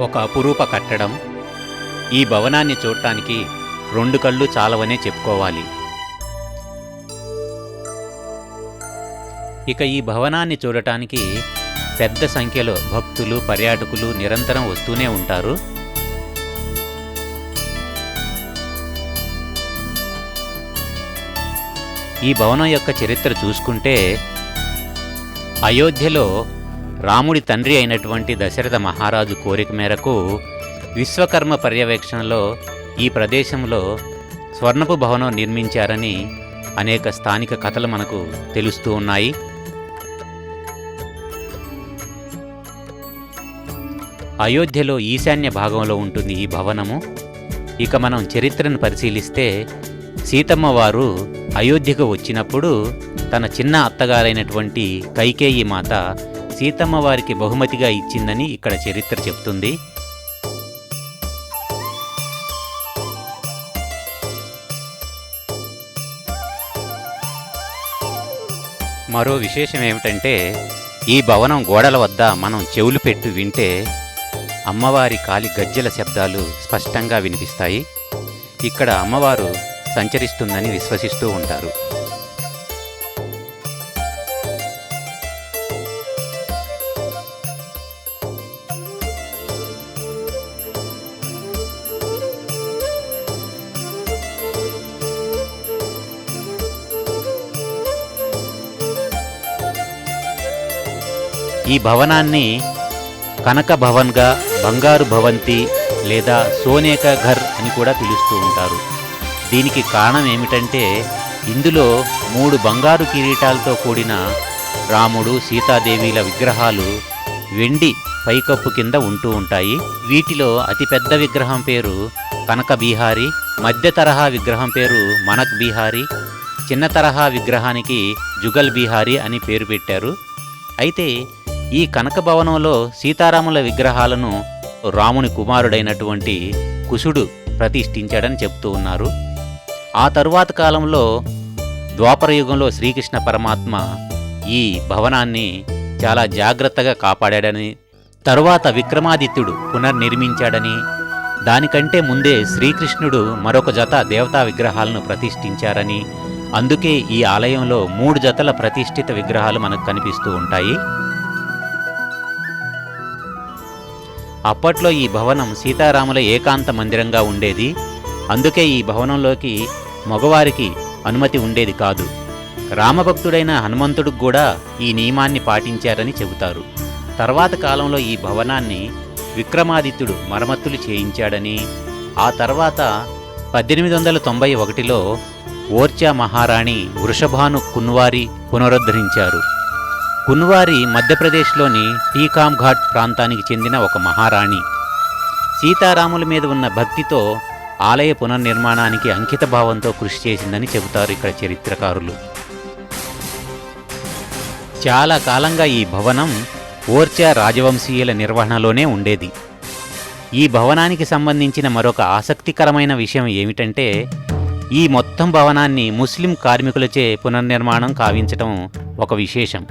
ఒక అపురూప కట్టడం. ఈ భవనాన్ని చూడటానికి రెండు కళ్ళు చాలవనే చెప్పుకోవాలి. ఇక ఈ భవనాన్ని చూడటానికి పెద్ద సంఖ్యలో భక్తులు పర్యాటకులు నిరంతరం వస్తూనే ఉంటారు. ఈ భవనం యొక్క చరిత్ర చూసుకుంటే అయోధ్యలో రాముడి తండ్రి అయినటువంటి దశరథ మహారాజు కోరిక మేరకు విశ్వకర్మ పర్యవేక్షణలో ఈ ప్రదేశంలో స్వర్ణపు భవనం నిర్మించారని అనేక స్థానిక కథలు మనకు తెలుస్తూ ఉన్నాయి. అయోధ్యలో ఈశాన్య భాగంలో ఉంటుంది ఈ భవనము. ఇక మనం చరిత్రను పరిశీలిస్తే సీతమ్మ వారు అయోధ్యకు వచ్చినప్పుడు తన చిన్న అత్తగారైనటువంటి కైకేయి మాత సీతమ్మ వారికి బహుమతిగా ఇచ్చిందని ఇక్కడ చరిత్ర చెప్తుంది. మరో విశేషం ఏమిటంటే ఈ భవనం గోడల వద్ద మనం చెవులు పెట్టు వింటే అమ్మవారి కాలి గజ్జెల శబ్దాలు స్పష్టంగా వినిపిస్తాయి. ఇక్కడ అమ్మవారు సంచరిస్తుందని విశ్వసిస్తూ ఉంటారు. ఈ భవనాన్ని కనక భవన్గా బంగారు భవంతి లేదా సోనేక ఘర్ అని కూడా పిలుస్తూ ఉంటారు. దీనికి కారణం ఏమిటంటే ఇందులో మూడు బంగారు కిరీటాలతో కూడిన రాముడు సీతాదేవిల విగ్రహాలు వెండి పైకప్పు కింద ఉంటూ ఉంటాయి. వీటిలో అతిపెద్ద విగ్రహం పేరు కనక బీహారి మధ్య తరహా విగ్రహం పేరు మనక్ బీహారీ చిన్న తరహా విగ్రహానికి జుగల్ బీహారీ అని పేరు పెట్టారు. అయితే ఈ కనక భవనంలో సీతారాముల విగ్రహాలను రాముని కుమారుడైనటువంటి కుశుడు ప్రతిష్ఠించాడని చెప్తూ ఉన్నారు. ఆ తరువాత కాలంలో ద్వాపర యుగంలో శ్రీకృష్ణ పరమాత్మ ఈ భవనాన్ని చాలా జాగ్రత్తగా కాపాడాడని తరువాత విక్రమాదిత్యుడు పునర్నిర్మించాడని దానికంటే ముందే శ్రీకృష్ణుడు మరొక జత దేవతా విగ్రహాలను ప్రతిష్ఠించారని అందుకే ఈ ఆలయంలో మూడు జతల ప్రతిష్ఠిత విగ్రహాలు మనకు కనిపిస్తూ ఉంటాయి. అప్పట్లో ఈ భవనం సీతారాముల ఏకాంత మందిరంగా ఉండేది. అందుకే ఈ భవనంలోకి మగవారికి అనుమతి ఉండేది కాదు. రామభక్తుడైన హనుమంతుడికి కూడా ఈ నియమాన్ని పాటించారని చెబుతారు. తర్వాత కాలంలో ఈ భవనాన్ని విక్రమాదిత్యుడు మరమ్మతులు చేయించాడని ఆ తర్వాత పద్దెనిమిది వందల తొంభై ఒకటిలో ఓర్చా మహారాణి వృషభాను కున్వారి పునరుద్ధరించారు. కున్వారి మధ్యప్రదేశ్లోని టీకామ్ ఘాట్ ప్రాంతానికి చెందిన ఒక మహారాణి. సీతారాముల మీద ఉన్న భక్తితో ఆలయ పునర్నిర్మాణానికి అంకిత భావంతో కృషి చేసిందని చెబుతారు ఇక్కడ చరిత్రకారులు. చాలా కాలంగా ఈ భవనం ఓర్చా రాజవంశీయుల నిర్వహణలోనే ఉండేది. ఈ భవనానికి సంబంధించిన మరొక ఆసక్తికరమైన విషయం ఏమిటంటే ఈ మొత్తం భవనాన్ని ముస్లిం కార్మికులచే పునర్నిర్మాణం కావించటం ఒక విశేషం.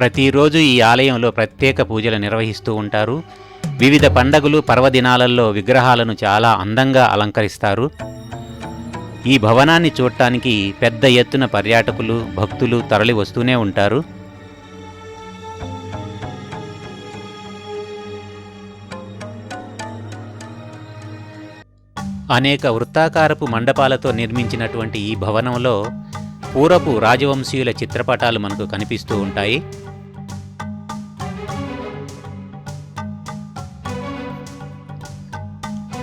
ప్రతిరోజు ఈ ఆలయంలో ప్రత్యేక పూజలు నిర్వహిస్తూ ఉంటారు. వివిధ పండగలు పర్వదినాలలో విగ్రహాలను చాలా అందంగా అలంకరిస్తారు. ఈ భవనాన్ని చూడటానికి పెద్ద ఎత్తున పర్యాటకులు భక్తులు తరలి వస్తూనే ఉంటారు. అనేక వృత్తాకారపు మండపాలతో నిర్మించినటువంటి ఈ భవనంలో పూర్వపు రాజవంశీయుల చిత్రపటాలు మనకు కనిపిస్తూ ఉంటాయి.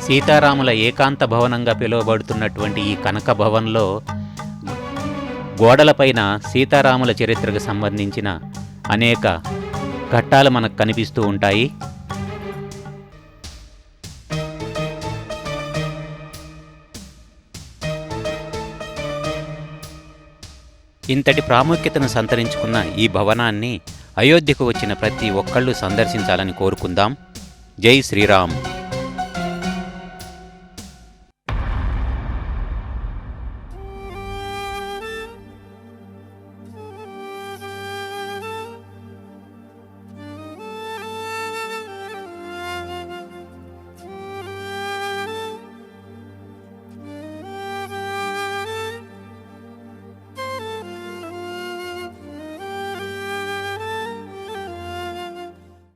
సీతారాముల ఏకాంత భవనంగా పిలువబడుతున్నటువంటి ఈ కనక భవన్లో గోడలపైన సీతారాముల చరిత్రకు సంబంధించిన అనేక ఘట్టాలు మనకు కనిపిస్తూ ఉంటాయి. ఇంతటి ప్రాముఖ్యతను సంతరించుకున్న ఈ భవనాన్ని అయోధ్యకు వచ్చిన ప్రతి ఒక్కళ్ళు సందర్శించాలని కోరుకుందాం. జై శ్రీరామ్.